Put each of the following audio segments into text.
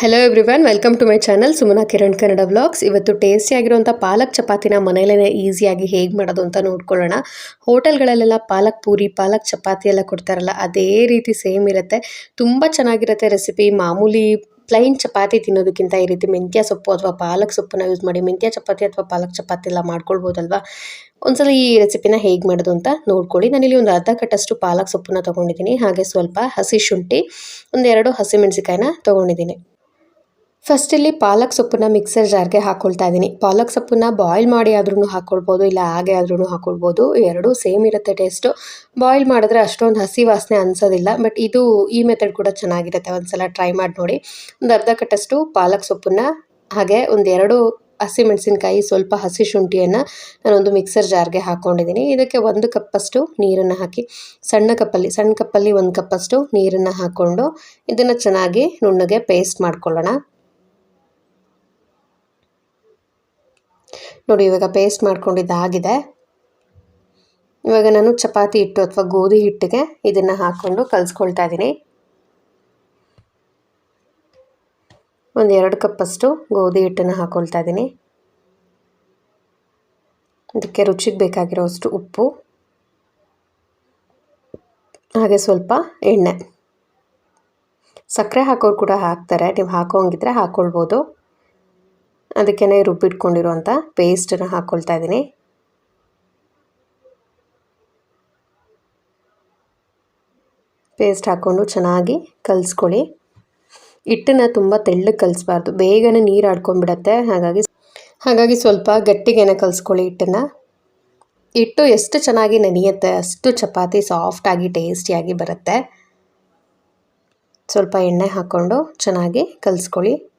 Hello everyone welcome to my channel Sumana Kiran Kannada vlogs ಇವತ್ತು ಟೇಸ್ಟಿಯಾಗಿರುವಂಥ ಪಾಲಕ್ ಚಪಾತಿನ ಮನೇಲೇ ಈಸಿಯಾಗಿ ಹೇಗೆ ಮಾಡೋದು ಅಂತ ನೋಡ್ಕೊಳ್ಳೋಣ. ಹೋಟೆಲ್ಗಳಲ್ಲೆಲ್ಲ ಪಾಲಕ್ ಪೂರಿ, ಪಾಲಕ್ ಚಪಾತಿ ಎಲ್ಲ ಕೊಡ್ತಾರಲ್ಲ, ಅದೇ ರೀತಿ ಸೇಮ್ ಇರುತ್ತೆ. ತುಂಬ ಚೆನ್ನಾಗಿರುತ್ತೆ ರೆಸಿಪಿ ಮಾಮೂಲಿ ಪ್ಲೈನ್ ಚಪಾತಿ ತಿನ್ನೋದಕ್ಕಿಂತ ಈ ರೀತಿ ಮೆಂತ್ಯ ಸೊಪ್ಪು ಅಥವಾ ಪಾಲಕ್ ಸೊಪ್ಪನ್ನ ಯೂಸ್ ಮಾಡಿ ಮೆಂತ್ಯ ಚಪಾತಿ ಅಥವಾ ಪಾಲಕ್ ಚಪಾತಿ ಎಲ್ಲ ಮಾಡ್ಕೊಳ್ಬೋದಲ್ವಾ? ಒಂದ್ಸಲ ಈ ರೆಸಿಪಿನ ಹೇಗೆ ಮಾಡೋದು ಅಂತ ನೋಡ್ಕೊಳ್ಳಿ. ನಾನಿಲ್ಲಿ ಒಂದು ಅರ್ಧ ಕಟ್ಟಷ್ಟು ಪಾಲಕ್ ಸೊಪ್ಪನ್ನ ತೊಗೊಂಡಿದ್ದೀನಿ. ಹಾಗೆ ಸ್ವಲ್ಪ ಹಸಿ ಶುಂಠಿ, ಒಂದೆರಡು ಹಸಿಮೆಣಸಿಕಾಯಿನ ತೊಗೊಂಡಿದ್ದೀನಿ. ಫಸ್ಟ್ ಇಲ್ಲಿ ಪಾಲಕ್ ಸೊಪ್ಪನ್ನ ಮಿಕ್ಸರ್ ಜಾರ್ಗೆ ಹಾಕೊಳ್ತಾ ಇದ್ದೀನಿ. ಪಾಲಕ್ ಸೊಪ್ಪನ್ನ ಬಾಯ್ಲ್ ಮಾಡಿ ಆದ್ರೂ ಹಾಕೊಳ್ಬೋದು, ಇಲ್ಲ ಹಾಗೆ ಆದ್ರೂ ಹಾಕೊಳ್ಬೋದು. ಎರಡೂ ಸೇಮ್ ಇರುತ್ತೆ ಟೇಸ್ಟು ಬಾಯ್ಲ್ ಮಾಡಿದ್ರೆ ಅಷ್ಟೊಂದು ಹಸಿ ವಾಸನೆ ಅನ್ಸೋದಿಲ್ಲ ಬಟ್ ಇದು ಈ ಮೆಥಡ್ ಕೂಡ ಚೆನ್ನಾಗಿರುತ್ತೆ. ಒಂದ್ಸಲ ಟ್ರೈ ಮಾಡಿ ನೋಡಿ. ಒಂದು ಅರ್ಧ ಕಟ್ಟಷ್ಟು ಪಾಲಕ್ ಸೊಪ್ಪನ್ನ, ಹಾಗೆ ಒಂದೆರಡು ಹಸಿಮೆಣಸಿನ್ಕಾಯಿ ಸ್ವಲ್ಪ ಹಸಿ ಶುಂಠಿಯನ್ನು ನಾನೊಂದು ಮಿಕ್ಸರ್ ಜಾರ್ಗೆ ಹಾಕ್ಕೊಂಡಿದ್ದೀನಿ ಇದಕ್ಕೆ ಒಂದು ಕಪ್ಪಷ್ಟು ನೀರನ್ನು ಹಾಕಿ, ಸಣ್ಣ ಕಪ್ಪಲ್ಲಿ ಸಣ್ಣ ಕಪ್ಪಲ್ಲಿ ಒಂದು ಕಪ್ಪಷ್ಟು ನೀರನ್ನು ಹಾಕ್ಕೊಂಡು ಇದನ್ನು ಚೆನ್ನಾಗಿ ನುಣ್ಣಗೆ ಪೇಸ್ಟ್ ಮಾಡ್ಕೊಳ್ಳೋಣ. ನೋಡಿ, ಇವಾಗ ಪೇಸ್ಟ್ ಮಾಡ್ಕೊಂಡಿದ್ದಾಗಿದೆ ಇವಾಗ ನಾನು ಚಪಾತಿ ಹಿಟ್ಟು ಅಥವಾ ಗೋಧಿ ಹಿಟ್ಟಿಗೆ ಇದನ್ನು ಹಾಕ್ಕೊಂಡು ಕಲಿಸ್ಕೊಳ್ತಾ ಇದ್ದೀನಿ. ಒಂದು ಎರಡು ಕಪ್ಪಷ್ಟು ಗೋಧಿ ಹಿಟ್ಟನ್ನು ಹಾಕ್ಕೊಳ್ತಾ ಇದ್ದೀನಿ. ಅದಕ್ಕೆ ರುಚಿಗೆ ಬೇಕಾಗಿರೋಷ್ಟು ಉಪ್ಪು. ಹಾಗೆ ಸ್ವಲ್ಪ ಎಣ್ಣೆ. ಸಕ್ಕರೆ ಹಾಕೋರು ಕೂಡ ಹಾಕ್ತಾರೆ. ನೀವು ಹಾಕೋಂಗಿದ್ರೆ ಹಾಕ್ಕೊಳ್ಬೋದು ಅದಕ್ಕೆ ರುಬ್ಬಿಟ್ಕೊಂಡಿರುವಂಥ ಪೇಸ್ಟನ್ನು ಹಾಕ್ಕೊಳ್ತಾ ಇದ್ದೀನಿ. ಪೇಸ್ಟ್ ಹಾಕ್ಕೊಂಡು ಚೆನ್ನಾಗಿ ಕಲಿಸ್ಕೊಳ್ಳಿ. ಹಿಟ್ಟನ್ನು ತುಂಬ ತೆಳ್ಳಗೆ ಕಲಿಸ್ಬಾರ್ದು. ಬೇಗನೆ ನೀರು ಆಡ್ಕೊಂಡ್ಬಿಡತ್ತೆ. ಹಾಗಾಗಿ ಹಾಗಾಗಿ ಸ್ವಲ್ಪ ಗಟ್ಟಿಗೆನೆ ಕಲಿಸ್ಕೊಳ್ಳಿ ಹಿಟ್ಟನ್ನು. ಹಿಟ್ಟು ಎಷ್ಟು ಚೆನ್ನಾಗಿ ನೆನೆಯುತ್ತೆ, ಅಷ್ಟು ಚಪಾತಿ ಸಾಫ್ಟಾಗಿ ಟೇಸ್ಟಿಯಾಗಿ ಬರುತ್ತೆ. ಸ್ವಲ್ಪ ಎಣ್ಣೆ ಹಾಕ್ಕೊಂಡು ಚೆನ್ನಾಗಿ ಕಲಿಸ್ಕೊಳ್ಳಿ.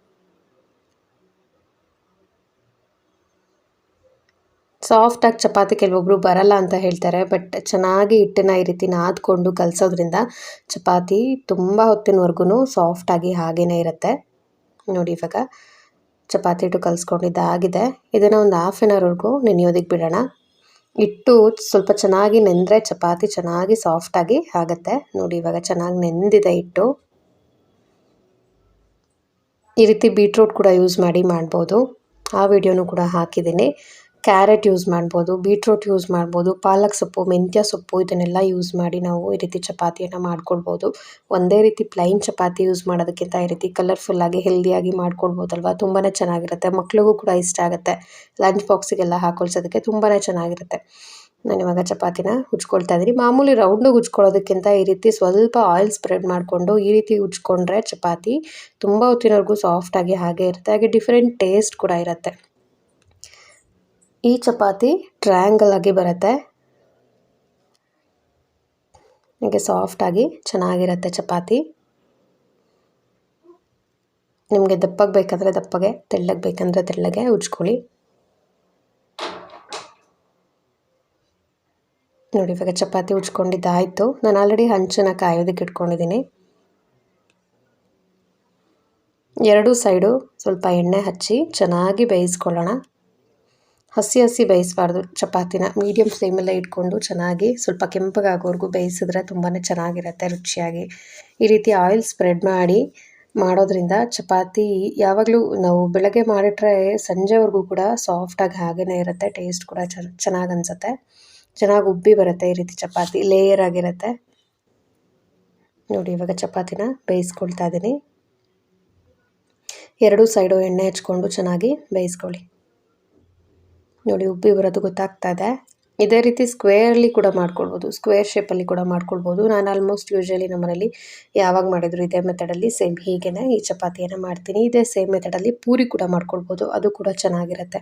ಸಾಫ್ಟಾಗಿ ಚಪಾತಿ ಕೆಲವೊಬ್ಬರು ಬರಲ್ಲ ಅಂತ ಹೇಳ್ತಾರೆ, ಬಟ್ ಚೆನ್ನಾಗಿ ಹಿಟ್ಟನ್ನ ಈ ರೀತಿ ನಾದ್ಕೊಂಡು ಕಲಸೋದ್ರಿಂದ ಚಪಾತಿ ತುಂಬ ಹೊತ್ತಿನವರೆಗೂ ಸಾಫ್ಟಾಗಿ ಹಾಗೇ ಇರುತ್ತೆ. ನೋಡಿ ಇವಾಗ ಚಪಾತಿ ಹಿಟ್ಟು ಕಲಿಸ್ಕೊಂಡಿದ್ದಾಗಿದೆ. ಇದನ್ನು ಒಂದು ಹಾಫ್ ಆನ್ ಅವರ್ವರೆಗೂ ನೆನೆಯೋದಕ್ಕೆ ಬಿಡೋಣ. ಹಿಟ್ಟು ಸ್ವಲ್ಪ ಚೆನ್ನಾಗಿ ನೆಂದರೆ ಚಪಾತಿ ಚೆನ್ನಾಗಿ ಸಾಫ್ಟಾಗಿ ಆಗುತ್ತೆ. ನೋಡಿ ಇವಾಗ ಚೆನ್ನಾಗಿ ನೆಂದಿದೆ ಹಿಟ್ಟು. ಈ ರೀತಿ ಬೀಟ್ರೂಟ್ ಕೂಡ ಯೂಸ್ ಮಾಡಿ ಮಾಡ್ಬೋದು. ಆ ವಿಡಿಯೋನು ಕೂಡ ಹಾಕಿದ್ದೀನಿ. ಕ್ಯಾರೆಟ್ ಯೂಸ್ ಮಾಡ್ಬೋದು, ಬೀಟ್ರೂಟ್ ಯೂಸ್ ಮಾಡ್ಬೋದು, ಪಾಲಕ್ ಸೊಪ್ಪು, ಮೆಂತ್ಯ ಸೊಪ್ಪು ಇದನ್ನೆಲ್ಲ ಯೂಸ್ ಮಾಡಿ ನಾವು ಈ ರೀತಿ ಚಪಾತಿಯನ್ನು ಮಾಡ್ಕೊಳ್ಬೋದು. ಒಂದೇ ರೀತಿ ಪ್ಲೈನ್ ಚಪಾತಿ ಯೂಸ್ ಮಾಡೋದಕ್ಕಿಂತ ಈ ರೀತಿ ಕಲರ್ಫುಲ್ಲಾಗಿ ಹೆಲ್ದಿಯಾಗಿ ಮಾಡ್ಕೊಳ್ಬೋದಲ್ವ? ತುಂಬಾ ಚೆನ್ನಾಗಿರುತ್ತೆ. ಮಕ್ಳಿಗೂ ಕೂಡ ಇಷ್ಟ ಆಗುತ್ತೆ. ಲಂಚ್ ಬಾಕ್ಸಿಗೆಲ್ಲ ಹಾಕೊಳ್ಸೋದಕ್ಕೆ ತುಂಬಾ ಚೆನ್ನಾಗಿರುತ್ತೆ. ನಾನು ಇವಾಗ ಚಪಾತಿನ ಉಜ್ಕೊಳ್ತಾ ಇದ್ದೀನಿ. ಮಾಮೂಲಿ ರೌಂಡಿಗೆ ಉಜ್ಕೊಳ್ಳೋದಕ್ಕಿಂತ ಈ ರೀತಿ ಸ್ವಲ್ಪ ಆಯಿಲ್ ಸ್ಪ್ರೆಡ್ ಮಾಡಿಕೊಂಡು ಈ ರೀತಿ ಉಜ್ಕೊಂಡ್ರೆ ಚಪಾತಿ ತುಂಬ ಹೊತ್ತಿನವರೆಗೂ ಸಾಫ್ಟಾಗಿ ಹಾಗೆ ಇರುತ್ತೆ. ಹಾಗೆ ಡಿಫ್ರೆಂಟ್ ಟೇಸ್ಟ್ ಕೂಡ ಇರುತ್ತೆ. ಈ ಚಪಾತಿ ಟ್ರಯಾಂಗಲ್ ಆಗಿ ಬರುತ್ತೆ. ನಿಮಗೆ ಸಾಫ್ಟಾಗಿ ಚೆನ್ನಾಗಿರುತ್ತೆ ಚಪಾತಿ. ನಿಮಗೆ ದಪ್ಪಗೆ ಬೇಕಂದರೆ ದಪ್ಪಗೆ, ತೆಳ್ಳಗೆ ಬೇಕಂದರೆ ತೆಳ್ಳಗೆ ಉಜ್ಕೊಳ್ಳಿ. ನೋಡಿ, ಇವಾಗ ಚಪಾತಿ ಉಜ್ಕೊಂಡಿದ್ದಾಯಿತು. ನಾನು ಆಲ್ರೆಡಿ ಹಂಚನ್ನು ಕಾಯೋದಕ್ಕೆ ಇಟ್ಕೊಂಡಿದ್ದೀನಿ. ಎರಡೂ ಸೈಡು ಸ್ವಲ್ಪ ಎಣ್ಣೆ ಹಚ್ಚಿ ಚೆನ್ನಾಗಿ ಬೇಯಿಸ್ಕೊಳ್ಳೋಣ. ಹಸಿ ಹಸಿ ಬೇಯಿಸಬಾರ್ದು ಚಪಾತಿನ. ಮೀಡಿಯಮ್ ಫ್ಲೇಮಲ್ಲೇ ಇಟ್ಕೊಂಡು ಚೆನ್ನಾಗಿ ಸ್ವಲ್ಪ ಕೆಂಪಗಾಗೋವರೆಗೂ ಬೇಯಿಸಿದ್ರೆ ತುಂಬಾ ಚೆನ್ನಾಗಿರುತ್ತೆ ರುಚಿಯಾಗಿ. ಈ ರೀತಿ ಆಯಿಲ್ ಸ್ಪ್ರೆಡ್ ಮಾಡಿ ಮಾಡೋದ್ರಿಂದ ಚಪಾತಿ ಯಾವಾಗಲೂ ನಾವು ಬೆಳಗ್ಗೆ ಮಾಡಿಟ್ರೆ ಸಂಜೆವರೆಗೂ ಕೂಡ ಸಾಫ್ಟಾಗಿ ಹಾಗೇ ಇರುತ್ತೆ ಟೇಸ್ಟ್ ಕೂಡ ಚೆನ್ನಾಗಿ ಅನಿಸುತ್ತೆ. ಚೆನ್ನಾಗಿ ಉಬ್ಬಿ ಬರುತ್ತೆ ಈ ರೀತಿ ಚಪಾತಿ ಲೇಯರ್ ಆಗಿರುತ್ತೆ. ನೋಡಿ ಇವಾಗ ಚಪಾತಿನ ಬೇಯಿಸ್ಕೊಳ್ತಾ ಇದ್ದೀನಿ. ಎರಡೂ ಸೈಡು ಎಣ್ಣೆ ಹಚ್ಕೊಂಡು ಚೆನ್ನಾಗಿ ಬೇಯಿಸ್ಕೊಳ್ಳಿ. ನೋಡಿ ಉಬ್ಬಿ ಬರೋದು ಗೊತ್ತಾಗ್ತಾ ಇದೆ. ಇದೇ ರೀತಿ ಸ್ಕ್ವೇರ್ಲಿ ಕೂಡ ಮಾಡ್ಕೊಳ್ಬೋದು, ಸ್ಕ್ವೇರ್ ಶೇಪಲ್ಲಿ ಕೂಡ ಮಾಡ್ಕೊಳ್ಬೋದು. ನಾನು ಆಲ್ಮೋಸ್ಟ್ ಯೂಶ್ವಲಿ ನಮ್ಮನೇಲಿ ಯಾವಾಗ ಮಾಡಿದ್ರು ಇದೇ ಮೆಥಡಲ್ಲಿ ಸೇಮ್ ಹೀಗೇನೆ ಈ ಚಪಾತಿಯನ್ನು ಮಾಡ್ತೀನಿ. ಇದೇ ಸೇಮ್ ಮೆಥಡಲ್ಲಿ ಪೂರಿ ಕೂಡ ಮಾಡ್ಕೊಳ್ಬೋದು, ಅದು ಕೂಡ ಚೆನ್ನಾಗಿರುತ್ತೆ.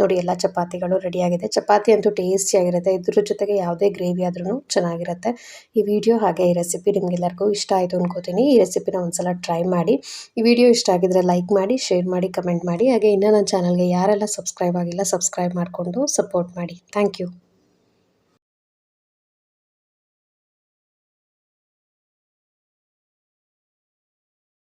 ನೋಡಿ ಎಲ್ಲ ಚಪಾತಿಗಳು ರೆಡಿಯಾಗಿದೆ ಚಪಾತಿ ಅಂತೂ ಟೇಸ್ಟಿಯಾಗಿರುತ್ತೆ ಇದ್ರ ಜೊತೆಗೆ ಯಾವುದೇ ಗ್ರೇವಿ ಆದ್ರೂ ಚೆನ್ನಾಗಿರುತ್ತೆ. ಈ ವಿಡಿಯೋ ಹಾಗೆ ಈ ರೆಸಿಪಿ ನಿಮಗೆಲ್ಲರಿಗೂ ಇಷ್ಟ ಆಯಿತು ಅನ್ಕೋತೀನಿ. ಈ ರೆಸಿಪಿನ ಒಂದ್ಸಲ ಟ್ರೈ ಮಾಡಿ. ಈ ವಿಡಿಯೋ ಇಷ್ಟ ಆಗಿದ್ರೆ ಲೈಕ್ ಮಾಡಿ ಶೇರ್ ಮಾಡಿ ಕಮೆಂಟ್ ಮಾಡಿ. ಹಾಗೆ ಇನ್ನೂ ನನ್ನ ಚಾನಲ್ಗೆ ಯಾರೆಲ್ಲ ಸಬ್ಸ್ಕ್ರೈಬ್ ಆಗಿಲ್ಲ ಸಬ್ಸ್ಕ್ರೈಬ್ ಮಾಡಿಕೊಂಡು ಸಪೋರ್ಟ್ ಮಾಡಿ. Thank you